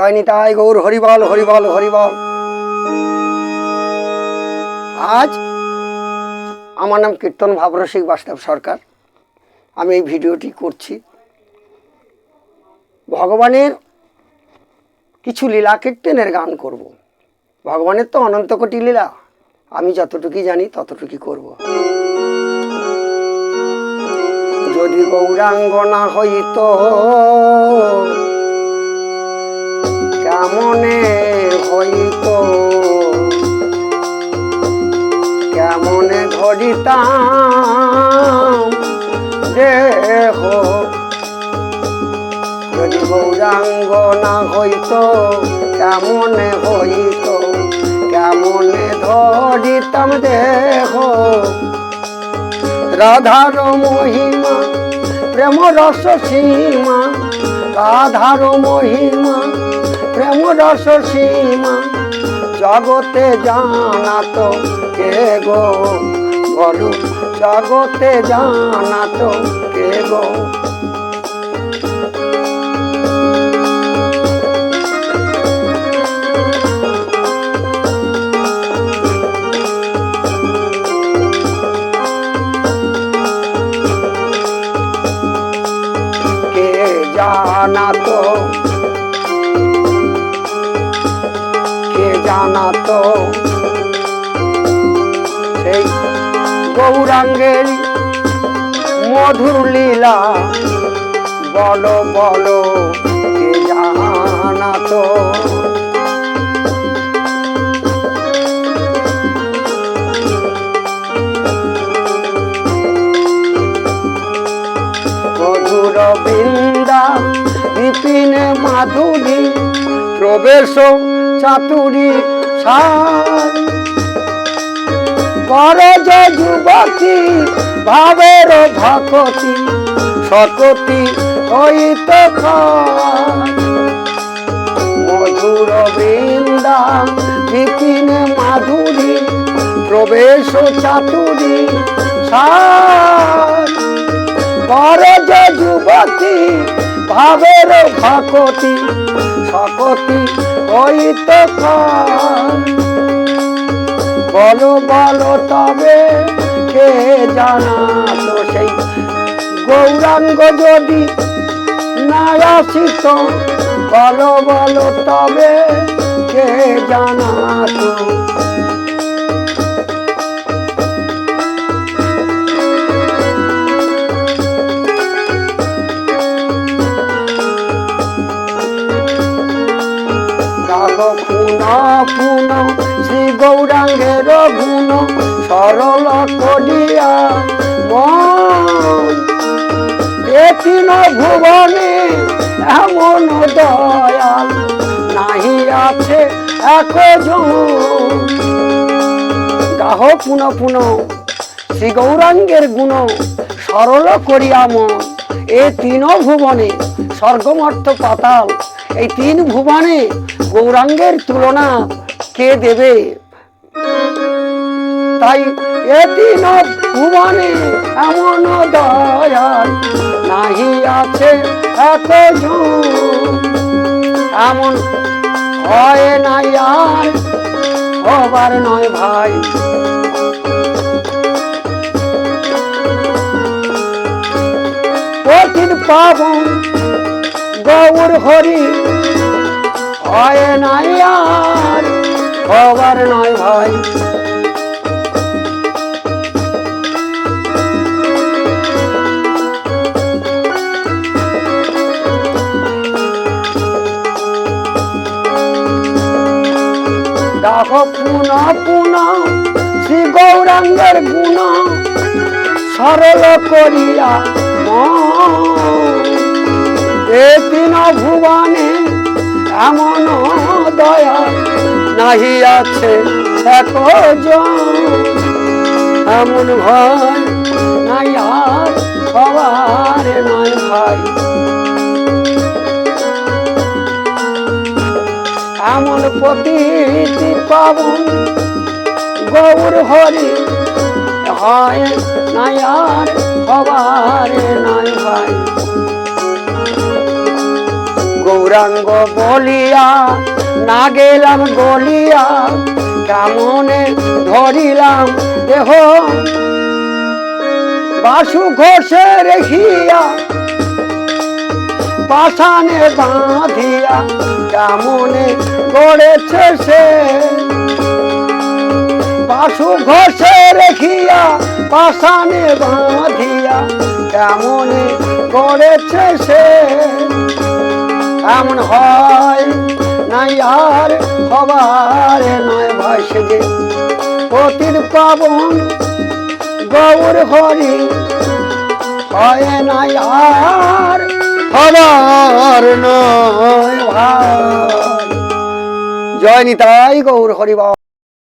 জয় নিতাই গৌর হরিবল হরিবল হরিবল আজ আমার নাম কীর্তন ভাবরসিক বাস্তব সরকার আমি এই ভিডিওটি করছি ভগবানের কিছু লীলা কীর্তনের গান করব। ভগবানের তো অনন্ত কোটি লীলা আমি যতটুকুই জানি ততটুকুই করব। যদি গৌরাঙ্গ না হইত কেমনে হইত? কেমনে ধরিতাম দেহ যদি গৌরাঙ্গ না হইত, কেমনে হইত? কেমনে ধরিতাম? দেহ রাধার মহিমা প্রেম রস সীমা, রাধার মহিমা প্রেম রস সীমা জগতে জানাত কে গো? বলো জগতে জানাত কে গো? কে জানাতো জানাতো। সেই গৌরাঙ্গের মধুর লীলা বলো বলো কে জানাতো? মধুর বৃন্দা বিপিন মাধুরী প্রবেশ চাতুরী করে যে যুবতী ভাবের ভকতি সকতি হইত খায়। মধুর বৃন্দা বিপিন মাধুরী, প্রবেশ চাতুরী সার যে যুবতী ভাবের ভকতি সকতি হইত তো বলো বলো তবে কে জানালো সেই গৌরাঙ্গ যদি না আসিত? বলো বলো তবে কে জানা পুন পুন শ্রী গৌরাঙ্গের গুণ, সরল করিয়া তিন ভুবনে এমন দয়াল, নাহি আছে একজন গাহ পুন পুন শ্রী গৌরাঙ্গের গুণ, সরল করিয়া মন। এ তিন ভুবনে স্বর্গমর্থ পাতাল, এই তিন ভুবনে গৌরাঙ্গের তুলনা কে দেবে? তাই এ তিন ভুবনে এমন দয়াল নাহি আছে একজন এমন হয় নাই আর, হবার নয় ভাই। কঠিন পাবন গৌর হরি নাই আর হবার নয় ভাই। গাহ পুন পুন, শ্রী গৌরাঙ্গের গুণ, সরল করিয়া এ তিন ভুবনে এমন দয়া নাহি আছে এমন ভয় নাই আর সবার নয় ভাই। এমন প্রতীতি পাবন গৌর হরি হয় নাই আর সবার নয় ভাই। গৌরাঙ্গ বলিয়া না গেলাম গলিয়া কেমনে ধরিলাম দেহ। বাসু ঘষে রেখিয়া পাশানে বাঁধিয়া কেমনে গড়েছে সে। বাসু ঘষে রেখিয়া পাশানে বাঁধিয়া কেমনে গড়েছে সে। এমন হয় নাই আর নয় পতির পাবন গৌর হরি হয় নাই আর হবার নয় ভাই জয় নিতাই গৌর হরি